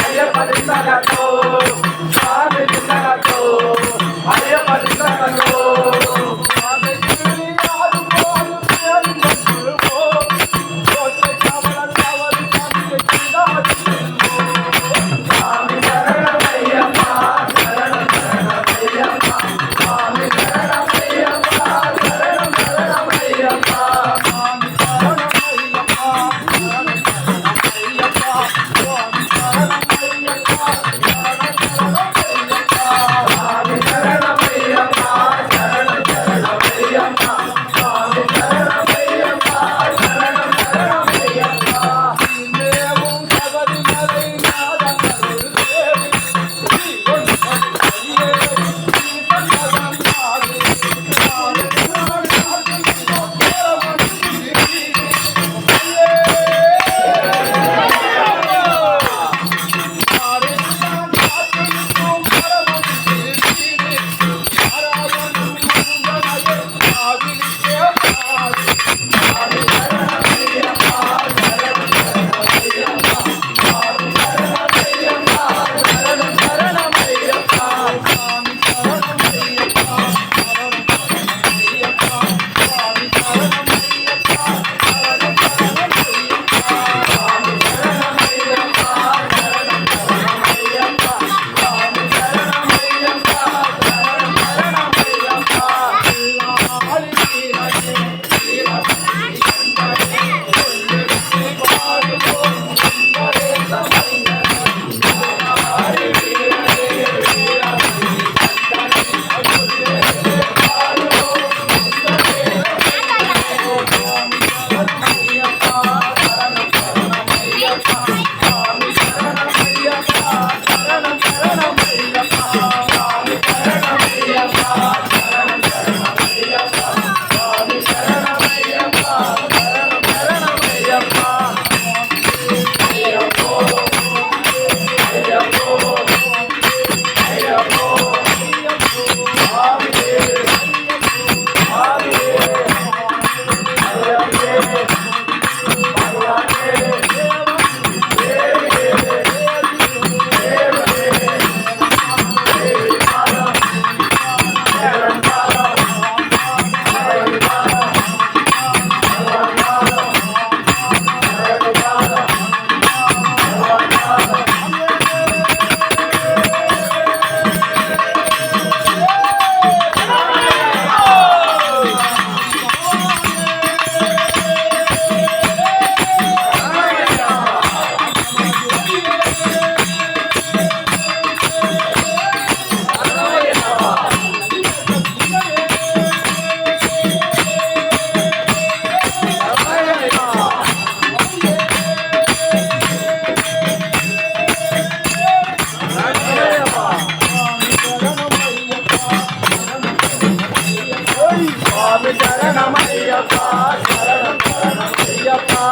అయ్యప్ప దిశలతో స్వామి దిశలతో. சுவாமி சரணம் ஐயப்பா சரணம் சரணம் ஐயப்பா.